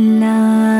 La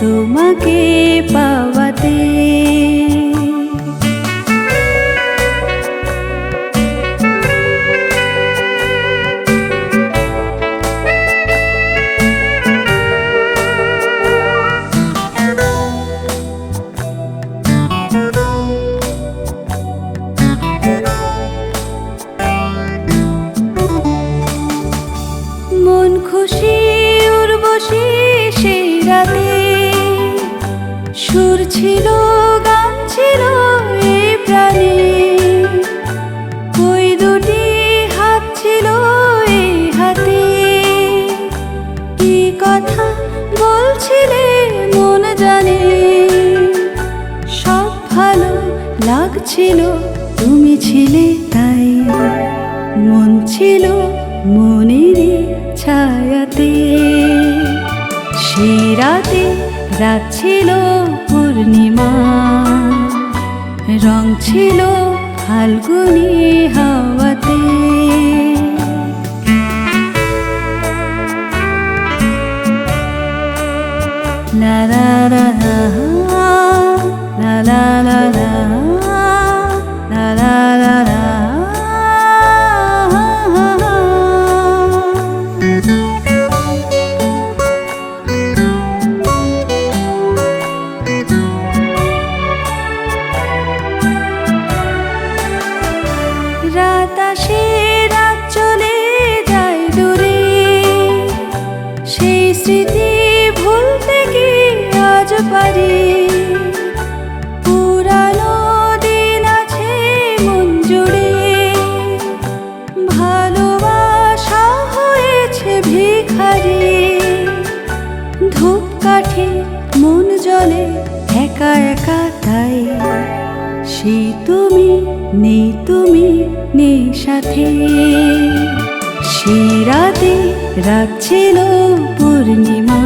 तुमके पवते। ছিল, গান ছিল এই প্রাণে। ওই দুটি হাত ছিল এই হাতে। কি কথা বলছিলে মন জানে। সব ভালো লাগছিল, তুমি ছিলে তাই। মন ছিল মনেরই রাতে ছিল পূর্ণিমা। রং ছিল ফাল্গুনি হাওয়াতে। লা রা। তাই সে তুমি নেই তুমি নেই সাথে। সে রাতে পূর্ণিমা,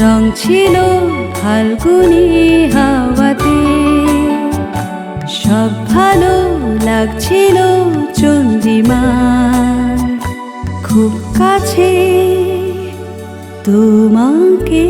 রং ছিল ফাল্গুনি হাওয়াতে। সব ভালো লাগছিল চন্দ্রিমা, খুব কাছে তোমাকে।